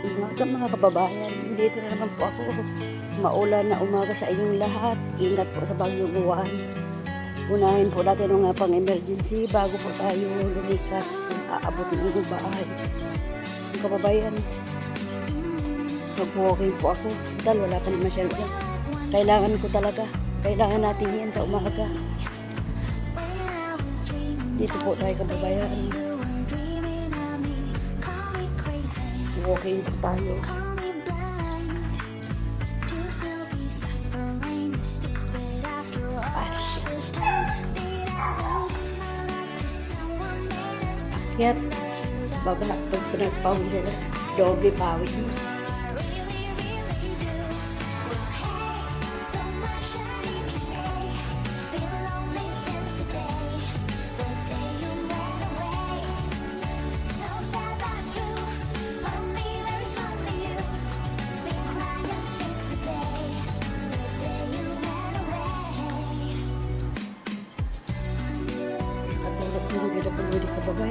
Umaga mga kababayan, dito na naman po ako. Maulan na umaga sa inyong lahat. Ingat po sa bagyong uwan. Unahin po natin ang pang-emergency bago po tayo lumikas kung aabot ng bahay. Mga kababayan, mag-walking po ako. Dahil wala pa naman siya. Kailangan ko talaga. Kailangan natin yan sa umaga. Dito po tayo kababayan. Walking tayo. As. Akyat. Baba. Pag pinagpawin nila. Doble pawin.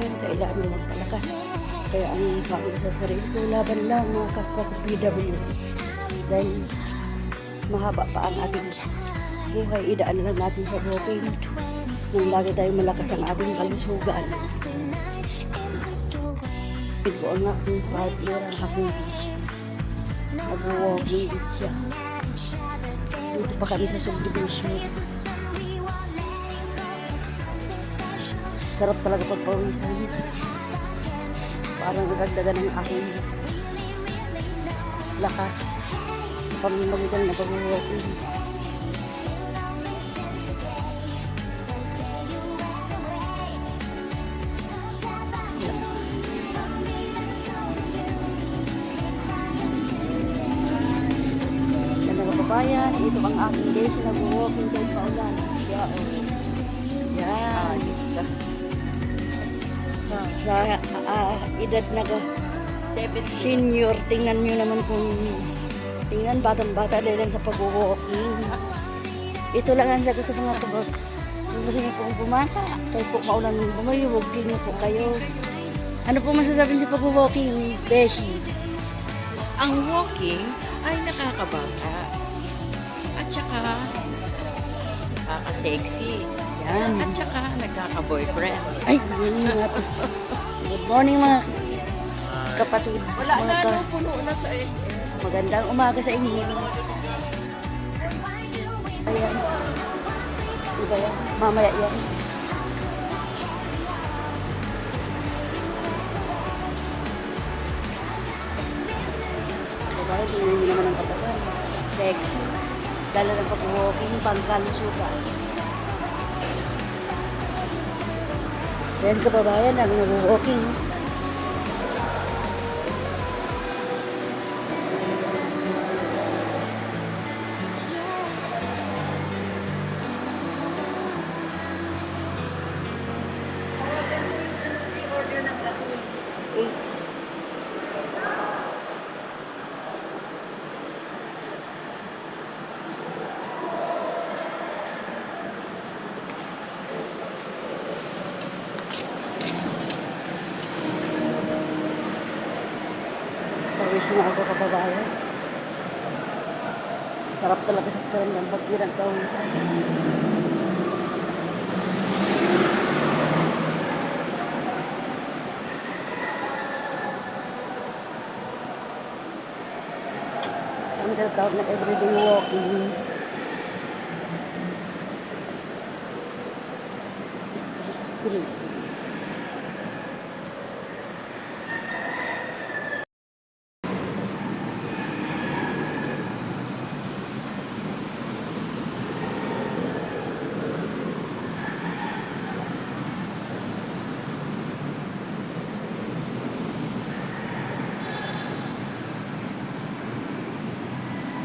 Kababayan, kailangan mo magpalakas. Kaya ang sabi sa sarili ko, laban lang mga kapwa ko PW. Dahil mahaba pa ang ating buhay, idaan lang natin sa walking. Nang lagi tayong malakas ang ating kalusugan. Ito ang aking partner, ang aking nag-walking siya. Dito pa kami sa subdivision. Sarap talaga pagpawisan. Parang nagagdagan ng aking lakas. Pamamagitan na pag-walking. Yan mga kabayan, ito ang aking days na nag-walking kahit sa ulan. Yeah, oh. Yan. Sa ah, edad na ka, 70. senior, tingnan nyo naman kung tingnan batang-bata dahil lang sa pag-walking. Ito lang ang sagot sa mga kabag. Kung gusto niyo pong pumata, kayo po maulan ng bumayo, walking niyo po kayo. Ano po masasabi sa pag-walking, Beshi? Ang walking ay nakakabata. At saka, nakaka-sexy. Yan. At saka, nagkaka-boyfriend. Ay, yun nga po. Good morning mga kapatid. Wala mga na, ka- no, puno na sa SM. Magandang umaga sa inyo. Ayan. Diba yan? Mamaya yan. Diba? Tingnan nyo naman ang katawan. Sexy. Dala ng pag-walking, pangkalusugan. Yan kababayan, ang nag-walking. order ng Pawis na ako kababayan. Sarap talaga sa karam ng pagkirang kawisan. Ang tinatawag na everyday walking.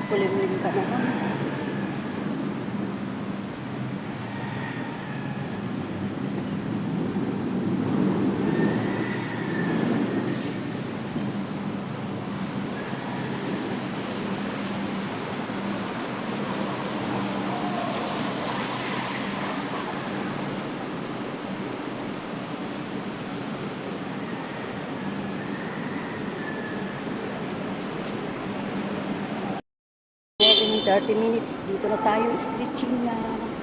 Kulimlim ka naman. 30 minutes, dito na tayo stretching na.